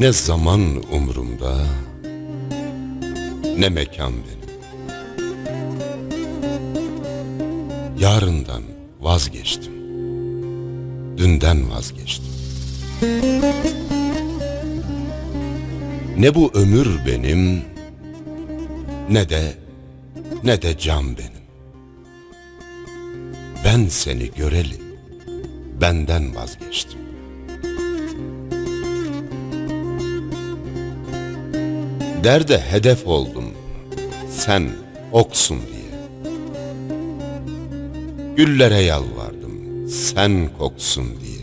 Ne zaman umurumda Ne mekan benim. Yarından vazgeçtim, dünden vazgeçtim. Ne bu ömür benim, ne de, ne de can benim. Ben seni göreli, benden vazgeçtim. Derde hedef oldum, sen oksun diye. Güllere yalvardım, sen koksun diye.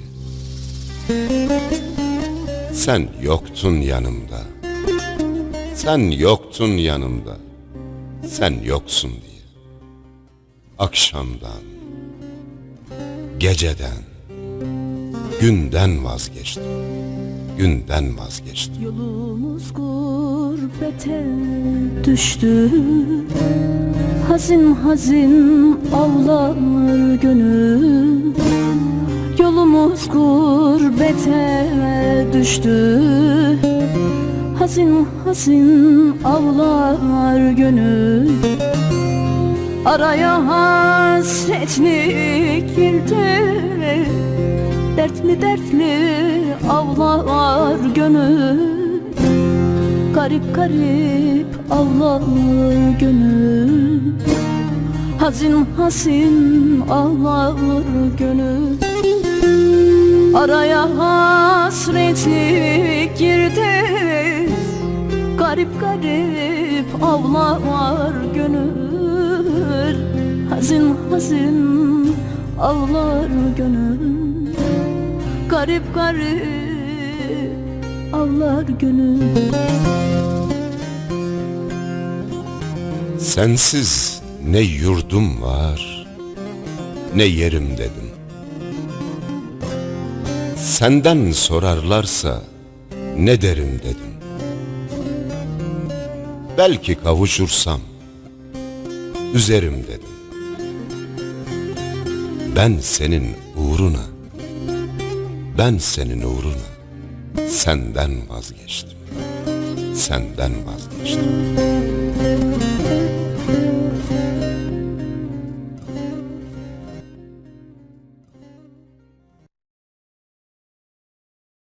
Sen yoktun yanımda, sen yoktun yanımda, sen yoksun diye. Akşamdan, geceden, günden vazgeçtim, günden vazgeçtim. Yolumuz gurbete düştü Hazin hazin avlar gönül. Yolumuz gurbete düştü. Hazin hazin avlar gönül. Araya hasretlik girdi. Dertli dertli avlar gönül Garip garip avlar gönül Hazin hazin ağlar gönül Araya hasretlik girdi. Garip garip avlar gönül. Hazin hazin ağlar gönül. Garip garip ağlar gönül Sensiz ne yurdum var, ne yerim dedim. Senden sorarlarsa ne derim dedim. Belki kavuşursam üzerim dedim. Ben senin uğruna, ben senin uğruna senden vazgeçtim. Senden vazgeçtim.